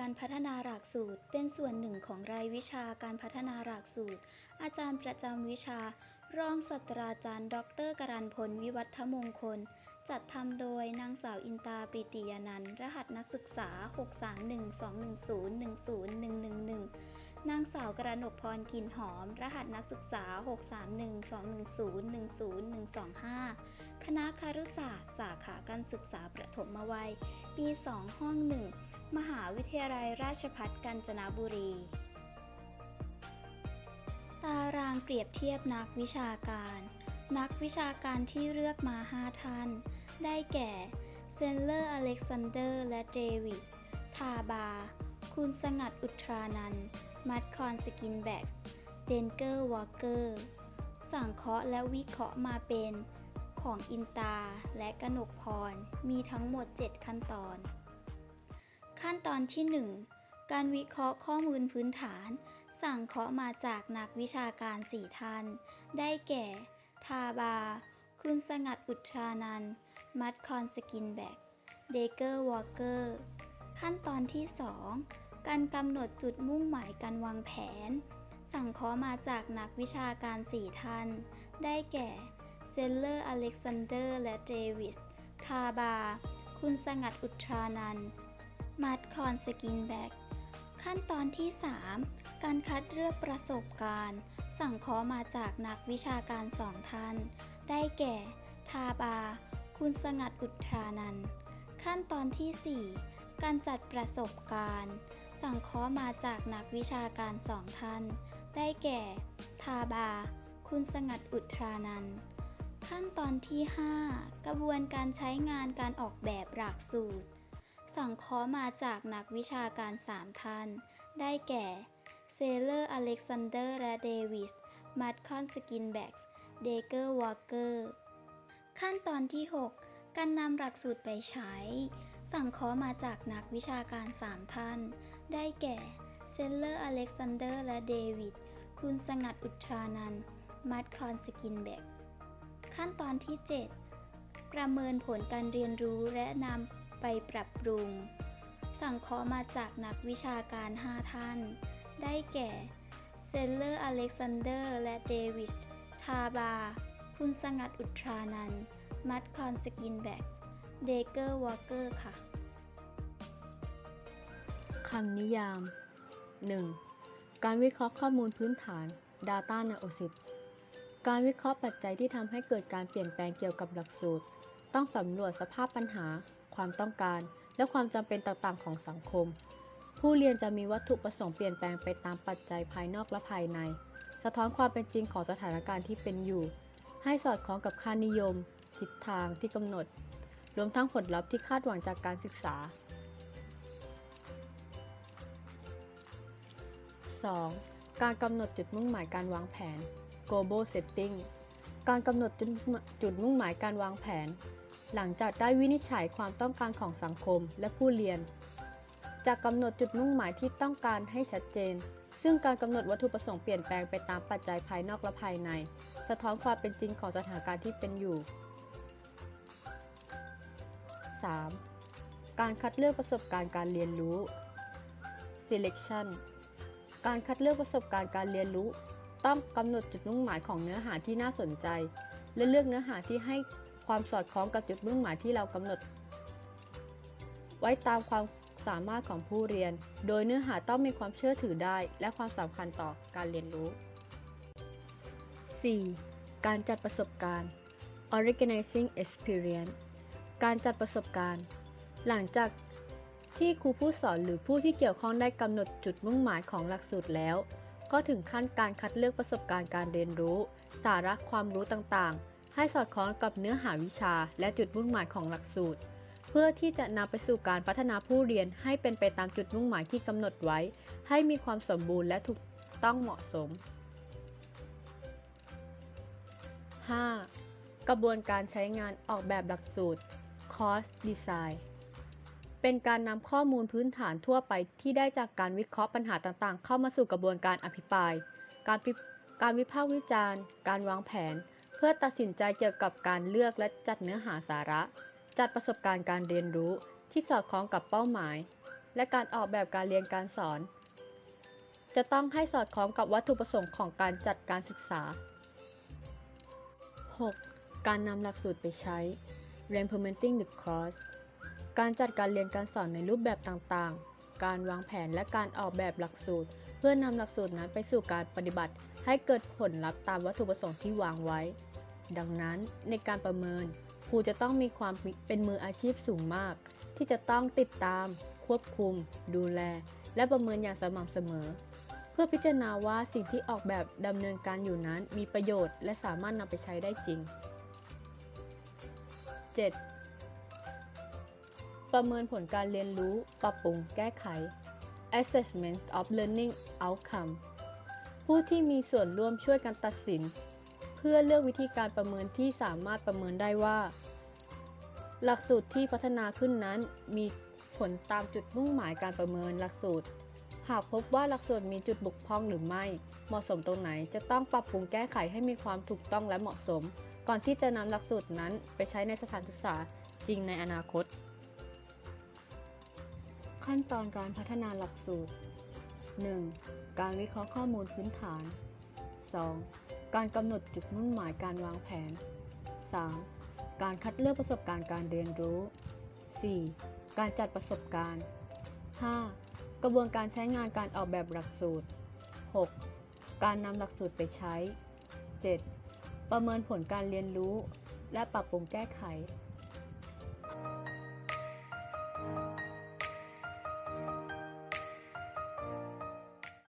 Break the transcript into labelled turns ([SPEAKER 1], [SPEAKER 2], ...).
[SPEAKER 1] การพัฒนาหลักสูตร เป็นส่วนหนึ่งของรายวิชาการพัฒนาหลักสูตร อาจารย์ประจำวิชา รองศาสตราจารย์ ดรกรันพลวิวัฒมงคล จัดทำโดยนางสาวอินตาปริติยานันทรหัสนักศึกษา 63121011111 นางสาวกระหนกพรกินหอม รหัสนักศึกษา 63121010125 คณะคารุศาสตร์สาขาการศึกษาประถมวัย ปี 2 ห้อง 1 มหาวิทยาลัยราชภัฏกาญจนบุรี ตารางเปรียบเทียบนักวิชาการ นักวิชาการที่เลือกมา 5 ท่าน ได้แก่ เซนเลอร์อเล็กซานเดอร์ และเดวิด ทาบา คุณสงัดอุทรานัน มัดคอนสกินแบ็กส์เดนเกอร์วอลเกอร์ สังเคราะห์และวิเคราะห์มาเป็น ของอินตาและกนกพร มีทั้งหมด 7 ขั้นตอน ขั้นตอนที่ 1 การวิเคราะห์ข้อมูลพื้นฐาน สั่งเคาะมาจากนักวิชาการ4ท่าน ได้แก่ ทาบา คุณสงัดอุทรานัน มัดคอนสกินแบ็กส์เดเกอร์วอลเกอร์ ขั้นตอนที่ 2 การกำหนดจุดมุ่งหมายการวางแผน สั่งเคาะมาจากนักวิชาการ4ท่าน ได้แก่ เซนเลอร์อเล็กซานเดอร์ และเดวิส ทาบา คุณสงัดอุทรานันท์ มัดคอนสกินแบ็กขั้นตอนที่ 3 การคัดเลือกประสบการณ์ สั่งเคราะห์มาจากนักวิชาการสองท่าน ได้แก่ ทาบา คุณสงัดอุทรานันขั้นตอนที่ 4 การจัดประสบการณ์ สั่งเคราะห์มาจากนักวิชาการสองท่าน ได้แก่ ทาบา คุณสงัดอุทรานันขั้นตอนที่ 5 กระบวนการใช้งานการออกแบบหลักสูตร สั่งเคราะห์มาจากนักวิชาการ3ท่าน ได้แก่ เซเลอร์ อเล็กซานเดอร์ และเดวิส มัดคอน สกินแบ็กส์ เดเกอร์ วอลเกอร์ ขั้นตอนที่ 6 การนำหลักสูตรไปใช้ สั่งเคราะห์มาจากนักวิชาการ3ท่าน ได้แก่ เซเลอร์ อเล็กซานเดอร์ และเดวิด คุณสงัดอุทรานันท์มัดคอน สกินแบ็กขั้นตอนที่ 7 ประเมินผลการเรียนรู้และนำ ไปปรับปรุง สั่งเคราะห์มาจากนักวิชาการ 5 ท่าน ได้แก่ เซนเลอร์อเล็กซานเดอร์ และเดวิด ทาบาคุณสงัดอุทรานัน มัดคอนสกินแบ็กส์เดเกอร์วอเกอร์ค่ะ
[SPEAKER 2] คำนิยาม 1. การวิเคราะห์ข้อมูลพื้นฐาน Data Analysis การวิเคราะห์ปัจจัยที่ทำให้เกิดการเปลี่ยนแปลงเกี่ยวกับหลักสูตร ต้องสำรวจสภาพปัญหา ความต้องการ และความจำเป็นต่างๆ ของสังคม ผู้เรียนจะมีวัตถุประสงค์เปลี่ยนแปลงไปตามปัจจัยภายนอกและภายใน สะท้อนความเป็นจริงของสถานการณ์ที่เป็นอยู่ ให้สอดคล้องกับค่านิยม ทิศทางที่กำหนด รวมทั้งผลลัพธ์ที่คาดหวังจากการศึกษา 2. การกำหนดจุดมุ่งหมายการวางแผน global setting การกำหนดจุดจุดมุ่งหมายการวางแผน หลังจากได้วินิจฉัยความต้องการของสังคมและผู้เรียน จะกกำหนดจุดมุ่งหมายที่ต้องการให้ชัดเจน ซึ่งการกำหนดวัตถุประสงค์เปลี่ยนแปลงไปตามปัจจัยภายนอกและภายใน สะท้อนความเป็นจริงของสถานการณ์ที่เป็นอยู่ 3. การคัดเลือกประสบการณ์การเรียนรู้ selection การคัดเลือกประสบการณ์การเรียนรู้ ต้องกำหนดจุดมุ่งหมายของเนื้อหาที่น่าสนใจ และเลือกเนื้อหาที่ให้ ความสอดคล้องกับจุดมุ่งหมายที่เรากำหนด ไว้ตามความสามารถของผู้เรียน โดยเนื้อหาต้องมีความเชื่อถือได้ และความสำคัญต่อการเรียนรู้ 4. การจัดประสบการณ์ organizing experience การจัดประสบการณ์ หลังจากที่ครูผู้สอนหรือผู้ที่เกี่ยวข้องได้กำหนดจุดมุ่งหมายของหลักสูตรแล้ว ก็ถึงขั้นการคัดเลือกประสบการณ์การเรียนรู้ สาระความรู้ต่างๆ ให้สอดคล้องกับเนื้อหาวิชาและจุดมุ่งหมายของหลักสูตร เพื่อที่จะนำไปสู่การพัฒนาผู้เรียนให้เป็นไปตามจุดมุ่งหมายที่กำหนดไว้ ให้มีความสมบูรณ์และถูกต้องเหมาะสม 5. กระบวนการใช้งานออกแบบหลักสูตร Course Design เป็นการนำข้อมูลพื้นฐานทั่วไปที่ได้จากการวิเคราะห์ปัญหาต่างๆ เข้ามาสู่กระบวนการอภิปราย การการวิพากษ์วิจารณ์ การวางแผน เพื่อตัดสินใจเกี่ยวกับการเลือกและจัดเนื้อหาสาระ จัดประสบการณ์การเรียนรู้ที่สอดคล้องกับเป้าหมาย และการออกแบบการเรียนการสอน จะต้องให้สอดคล้องกับวัตถุประสงค์ของการจัดการศึกษา 6. การนำหลักสูตรไปใช้ Implementing the course การจัดการเรียนการสอนในรูปแบบต่างๆ การวางแผนและการออกแบบหลักสูตร เพื่อนำหลักสูตรนั้นไปสู่การปฏิบัติ ให้เกิดผลลัพธ์ตามวัตถุประสงค์ที่วางไว้ ดังนั้นในการประเมินครูจะต้องมีความเป็นมืออาชีพสูงมาก ที่จะต้องติดตาม ควบคุม ดูแล และประเมินอย่างสม่ำเสมอ เพื่อพิจารณาว่าสิ่งที่ออกแบบดำเนินการอยู่นั้นมีประโยชน์ และสามารถนำไปใช้ได้จริง 7. ประเมินผลการเรียนรู้ ปรับปรุง แก้ไข Assessment of Learning Outcome ผู้ที่มีส่วนร่วมช่วยกันตัดสิน เพื่อเลือกวิธีการประเมินที่สามารถประเมินได้ว่า หลักสูตรที่พัฒนาขึ้นนั้นมีผลตามจุดมุ่งหมายการประเมินหลักสูตร หากพบว่าหลักสูตรมีจุดบกพร่องหรือไม่ เหมาะสมตรงไหนจะต้องปรับปรุงแก้ไขให้มีความถูกต้องและเหมาะสม ก่อนที่จะนำหลักสูตรนั้นไปใช้ในสถานศึกษาจริงในอนาคต ขั้นตอนการพัฒนาหลักสูตร 1. การวิเคราะห์ข้อมูลพื้นฐาน 2. การกำหนดจุดมุ่งหมายการวางแผน 3. การคัดเลือกประสบการณ์การเรียนรู้ 4. การจัดประสบการณ์ 5. กระบวนการใช้งานการออกแบบหลักสูตร 6. การนำหลักสูตรไปใช้ 7. ประเมินผลการเรียนรู้ และปรับปรุงแก้ไข